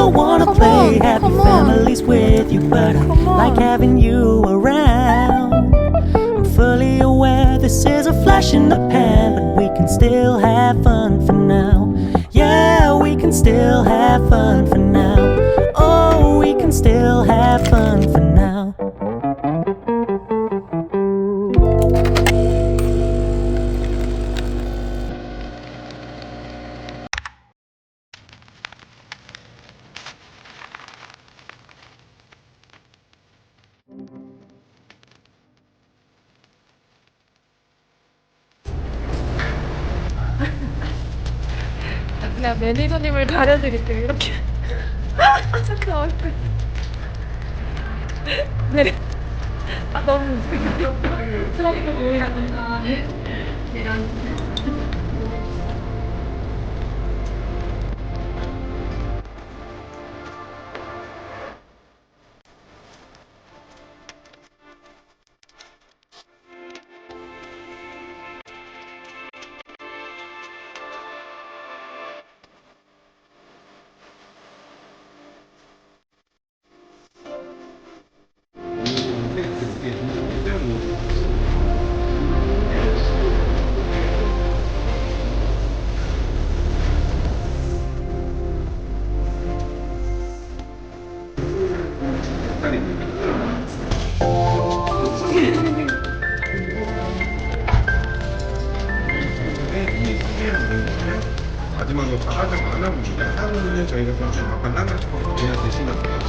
Never wanna Come play on, happy come on. families with you, but I like having you around. I'm fully aware this is a flash in the pan, but we can still have fun for now. Yeah, we can still have fun for now. Oh, we can still have fun for now. 내가 매니저님을 가려드릴 때 이렇게. 나올 때 내려 아 너무 웃겨. 트럭도 보이라고 네. 이런 니까. 마지막으로 가장 많은 분들 하루는 저희가 좀 약간 나눠서 그냥 대신할게요.